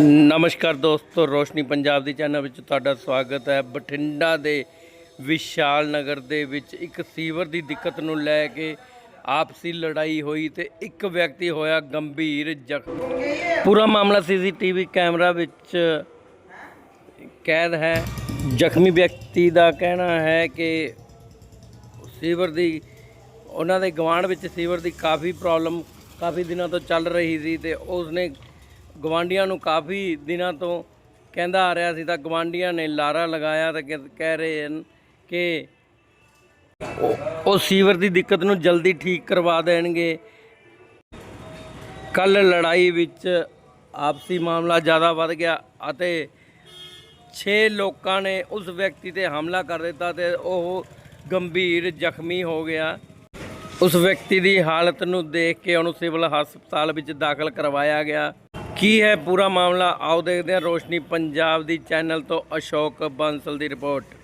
ਨਮਸਕਾਰ ਦੋਸਤੋ, ਰੋਸ਼ਨੀ ਪੰਜਾਬ ਦੀ ਚੈਨਲ ਵਿੱਚ ਤੁਹਾਡਾ ਸਵਾਗਤ ਹੈ। ਬਠਿੰਡਾ ਦੇ ਵਿਸ਼ਾਲ ਨਗਰ ਦੇ ਵਿੱਚ ਇੱਕ ਸੀਵਰ ਦੀ ਦਿੱਕਤ ਨੂੰ ਲੈ ਕੇ ਆਪਸੀ ਲੜਾਈ ਹੋਈ ਤੇ ਇੱਕ ਵਿਅਕਤੀ ਹੋਇਆ ਗੰਭੀਰ ਜ਼ਖਮੀ। ਪੂਰਾ ਮਾਮਲਾ ਸੀਸੀਟੀਵੀ ਕੈਮਰਾ ਵਿੱਚ ਕੈਦ ਹੈ। ਜ਼ਖਮੀ ਵਿਅਕਤੀ ਦਾ ਕਹਿਣਾ ਹੈ ਕਿ ਸੀਵਰ ਦੀ, ਉਹਨਾਂ ਦੇ ਗਵਾਂਢ ਵਿੱਚ ਸੀਵਰ ਦੀ ਕਾਫੀ ਪ੍ਰੋਬਲਮ ਕਾਫੀ ਦਿਨਾਂ ਤੋਂ ਚੱਲ ਰਹੀ ਸੀ ਤੇ ਉਸਨੇ ਗਵਾਂਢੀਆਂ ਨੂੰ ਕਾਫੀ ਦਿਨਾਂ ਤੋਂ ਕਹਿੰਦਾ ਆ ਰਿਹਾ ਸੀ ਤਾਂ ਗਵਾਂਢੀਆਂ ਨੇ ਲਾਰਾ ਲਗਾਇਆ ਤੇ ਕਹਿ- ਕਹਿ ਰਹੇ ਹਨ ਕਿ ਉਹ- ਉਹ ਸੀਵਰ ਦੀ ਦਿੱਕਤ ਨੂੰ ਜਲਦੀ ਠੀਕ ਕਰਵਾ ਦੇਣਗੇ। ਕੱਲ ਲੜਾਈ ਵਿੱਚ ਆਪਸੀ ਮਾਮਲਾ ਜ਼ਿਆਦਾ ਵੱਧ ਗਿਆ ਅਤੇ 6 ਲੋਕਾਂ ਨੇ ਉਸ ਵਿਅਕਤੀ ਤੇ ਹਮਲਾ ਕਰ ਦਿੱਤਾ ਤੇ ਉਹ ਗੰਭੀਰ ਜ਼ਖਮੀ ਹੋ ਗਿਆ। ਉਸ ਵਿਅਕਤੀ ਦੀ ਹਾਲਤ ਨੂੰ ਦੇਖ ਕੇ ਉਹਨੂੰ ਸਿਵਲ ਹਸਪਤਾਲ ਵਿੱਚ ਦਾਖਲ ਕਰਵਾਇਆ ਗਿਆ। ਕੀ ਹੈ ਪੂਰਾ ਮਾਮਲਾ? ਆਓ ਦੇਖਦੇ ਹਾਂ ਰੋਸ਼ਨੀ ਪੰਜਾਬ ਦੀ ਚੈਨਲ ਤੋਂ ਅਸ਼ੋਕ ਬਾਂਸਲ ਦੀ ਰਿਪੋਰਟ।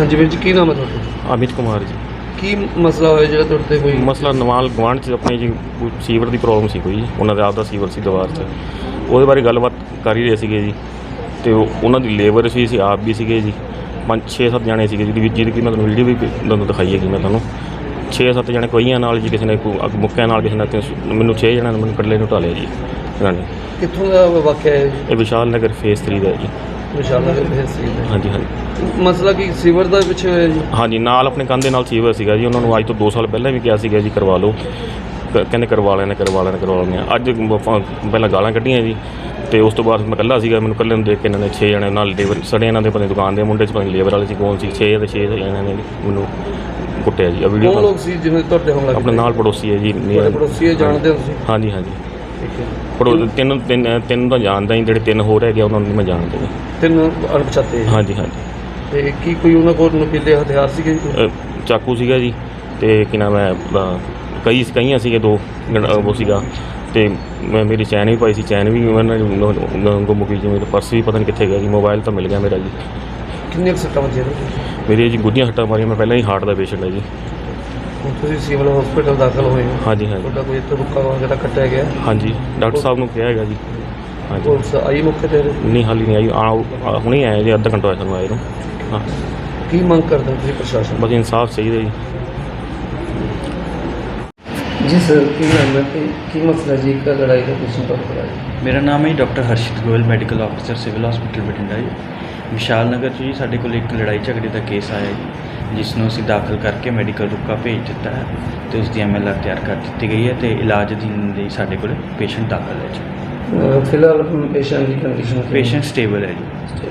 ਹਾਂਜੀ ਵੀਰ ਜੀ ਕੀ ਨਾਮ ਹੈ ਤੁਹਾਡਾ? ਅਮਿਤ ਕੁਮਾਰ ਜੀ। ਕੀ ਮਸਲਾ ਹੋਇਆ ਜਿਹੜਾ ਤੁਹਾਡੇ ਤੇ ਕੋਈ ਮਸਲਾ ਨਵਾਲ ਗਵਾਂਢ ਚ ਆਪਣੀ ਜੀ ਕੋਈ ਸੀਵਰ ਦੀ ਪ੍ਰੋਬਲਮ ਸੀ ਕੋਈ। ਜੀ ਉਹਨਾਂ ਦਾ ਆਪਦਾ ਸੀਵਰ ਸੀ ਦੀਵਾਰ 'ਚ। ਉਹਦੇ ਬਾਰੇ ਗੱਲਬਾਤ ਕਰ ਹੀ ਰਹੇ ਸੀਗੇ ਜੀ। ਤੇ ਉਹ- ਉਹਨਾਂ ਦੀ ਲੇਬਰ ਸੀ ਸੀ ਆਪ ਵੀ ਸੀਗੇ ਜੀ। ਪੰਜ 6-7 ਜਣੇ ਸੀਗੇ ਜਿਹਦੀ ਵੀ- ਜਿਹਦੀ ਕਿ ਮੈਂ ਤੁਹਾਨੂੰ ਵੀਡੀਓ ਵੀ ਤੁਹਾਨੂੰ ਦਿਖਾਈ ਹੈਗੀ ਮੈਂ ਤੁਹਾਨੂੰ। 6-7 ਜਣੇ ਕੋਈਆਂ ਨਾਲ ਜੀ ਕਿਸੇ ਨੇ ਕੋਈ ਅੱਗ ਮੁੱਕਿਆਂ ਨਾਲ ਕਿਸੇ ਨੇ ਤੇ ਮੈਨੂੰ 6 ਜਣਿਆਂ ਨੇ ਮੈਨੂੰ ਇਕੱਲੇ ਨੂੰ ਢਾਲਿਆ ਜੀ। ਇਹਨਾਂ ਨੇ ਕਿੱਥੋਂ ਦਾ ਵਾਕਿਆ ਹੈ ਇਹ ਵਿਸ਼ਾਲ ਨਗਰ ਫੇਸ 3 ਦਾ ਹੈ ਜੀ। ਹਾਂਜੀ ਹਾਂਜੀ। ਮਸਲਾ ਕੀ ਸੀਵਰ ਦਾ ਪਿੱਛੇ ਹੋਇਆ ਜੀ? ਹਾਂਜੀ ਨਾਲ ਆਪਣੇ ਕੰਧ ਦੇ ਨਾਲ ਸੀਵਰ ਸੀਗਾ ਜੀ। ਉਹਨਾਂ ਨੂੰ ਅੱਜ ਤੋਂ 2 ਸਾਲ ਪਹਿਲਾਂ ਵੀ ਕਿਹਾ ਸੀਗਾ ਜੀ ਕਰਵਾ ਲਓ। ਕ- ਕਹਿੰਦੇ ਕਰਵਾ ਲੈਣੇ ਕਰਵਾ ਲੈਣੇ ਕਰਵਾ ਲੈਣੇ। ਅੱਜ ਮ- ਫ- ਪਹਿਲਾਂ ਗਾਲਾਂ ਕੱਢੀਆਂ ਜੀ। ਤੇ ਉਸ ਤੋਂ ਬਾਅਦ ਮੈਂ ਇਕੱਲਾ ਸੀਗਾ ਮੈਨੂੰ ਇਕੱਲੇ ਨੂੰ ਦੇਖ ਕੇ ਇਹਨਾਂ ਨੇ 6 ਜਣੇ ਨਾਲ ਲੇਬਰ ਸੜੇ ਇਹਨਾਂ ਦੇ ਪਤਾ ਦੁਕਾਨ ਦੇ ਮੁੰਡੇ ਚ ਪਤਾ ਲੇਬਰ ਵਾਲੇ ਸੀ ਕੌਣ ਸੀ 6 ਤੇ 6 ਜਣੇ ਨੇ ਮੈਨੂੰ ਕੁੱਟਿਆ ਜੀ। ਆ ਵੀਡੀਓ ਕੌਣ ਲੋਕ ਸੀ ਜਿਵੇਂ ਤੁਹਾਡੇ ਹਮਲਾ ਆਪਣੇ ਨਾਲ ਪੜੋਸੀ ਹੈ ਜੀ ਤੁਹਾਡੇ ਪੜੋਸੀ ਹੈ, ਜਾਣਦੇ ਹੋ ਤੁਸੀਂ? ਹਾਂਜੀ ਹਾਂਜੀ। ਠੀਕ ਹੈ ਪੜੋ ਤਿੰਨ ਤਿੰਨ ਤਿੰਨ ਤਾਂ ਜਾਣਦਾ ਹੀ ਜਿਹੜੇ ਤਿੰਨ ਹੋਰ ਹੈਗੇ ਉਹਨਾਂ ਨੂੰ ਨਹੀਂ ਮੈਂ ਜਾਣਦਾ ਜੀ। ਤਿੰਨ ਅਣਪਛਾਤੇ ਹਾਂਜੀ ਹਾਂਜੀ। ਤੇ ਕੀ ਕੋਈ ਉਹਨਾਂ ਕੋਲ ਨਕੀਲੇ ਹਥਿਆਰ ਸੀਗੇ ਜੀ? ਅ, ਚਾਕੂ ਸੀਗਾ ਜੀ ਤੇ ਕੀ ਨਾਮ ਹੈ ਕਈ ਕਈਆਂ ਸੀਗੇ ਦੋ ਉਹ ਸੀਗਾ। ਤੇ ਮੈਂ ਮੇਰੀ ਚੈਨ ਵੀ ਪਾਈ ਸੀ ਚੈਨ ਵੀ ਉਹਨਾਂ ਨੇ ਗੁੰਮ ਗਈ ਜੀ ਮੇਰਾ ਪਰਸ ਵੀ ਪਤਾ ਨਹੀਂ ਕਿੱਥੇ ਗਿਆ ਜੀ ਮੋਬਾਈਲ ਤਾਂ ਮਿਲ ਗਿਆ ਮੇਰਾ ਜੀ। ਕਿੰਨੇ ਕੁ ਸੱਟਾਂ ਵੱਜੀਆਂ ਨੇ? ਮੇਰੀ ਜੀ ਗੁੱਡੀਆਂ ਹੱਟਾਂ ਮਾਰੀਆਂ ਮੈਂ ਪਹਿਲਾਂ ਹੀ ਹਾਰਟ ਦਾ ਪੇਸ਼ੈਂਟ ਹੈ ਜੀ। ਹੁਣ ਤੁਸੀਂ ਸਿਵਲ ਹਸਪੀਟਲ ਦਾਖਲ ਹੋਏ ਹੋ ਹਾਂਜੀ ਹਾਂਜੀ। ਤੁਹਾਡਾ ਕੋਈ ਇੱਥੇ ਰੁਕਾ ਵਗੈਰਾ ਕੱਟਿਆ ਗਿਆ? ਹਾਂਜੀ ਡਾਕਟਰ ਸਾਹਿਬ ਨੂੰ ਕਿਹਾ ਹੈਗਾ ਜੀ। ਹਾਂਜੀ। ਪੁਲਿਸ ਆਈ ਮੌਕੇ ਤੇ ਨਹੀਂ ਹਾਲੀ ਨਹੀਂ ਆਈ। ਆ ਹੁਣੇ ਆਏ ਜੀ ਅੱਧਾ ਘੰਟਾ ਹੋਇਆ ਸਾਨੂੰ ਆਏ ਨੂੰ। ਹਾਂ। ਕੀ ਮੰਗ ਕਰਦੇ ਹੋ ਤੁਸੀਂ ਪ੍ਰਸ਼ਾਸਨ ਬਸ ਇਨਸਾਫ ਚਾਹੀਦਾ ਜੀ। ਜੀ ਸਰ ਕੀ ਨਾਮ ਹੈ ਤੇ ਕੀ ਮਸਲਾ ਜੀ? ਇੱਕ ਲੜਾਈ ਦਾ ਕੁਝ ਤੋਂ ਕਰਾਇਆ। ਮੇਰਾ ਨਾਮ ਹੈ doctor Harshit Goyal medical officer civil hospital Bathinda ਜੀ। ਵਿਸ਼ਾਲ ਨਗਰ 'ਚ ਜੀ ਸਾਡੇ ਕੋਲ ਇੱਕ ਲੜਾਈ ਝਗੜੇ ਦਾ ਕੇਸ ਆਇਆ ਜੀ। ਜਿਸ ਨੂੰ ਅਸੀਂ ਦਾਖਲ ਕਰਕੇ ਮੈਡੀਕਲ ਰੁਕਾ ਭੇਜ ਦਿੱਤਾ ਹੈ ਤੇ ਉਸ ਦੀ ਐਮਐਲਆਰ ਤਿਆਰ ਕਰ ਦਿੱਤੀ ਗਈ ਹੈ ਤੇ ਇਲਾਜ ਅਧੀਨ ਲਈ ਸਾਡੇ ਕੋਲ ਪੇਸ਼ੈਂਟ ਦਾਖਲ ਹੈ ਜੀ। ਫਿਲਹਾਲ ਪੇਸ਼ੈਂਟ ਦੀ ਕੰਡੀਸ਼ਨ ਪੇਸ਼ੈਂਟ ਸਟੇਬਲ ਹੈ ਜੀ।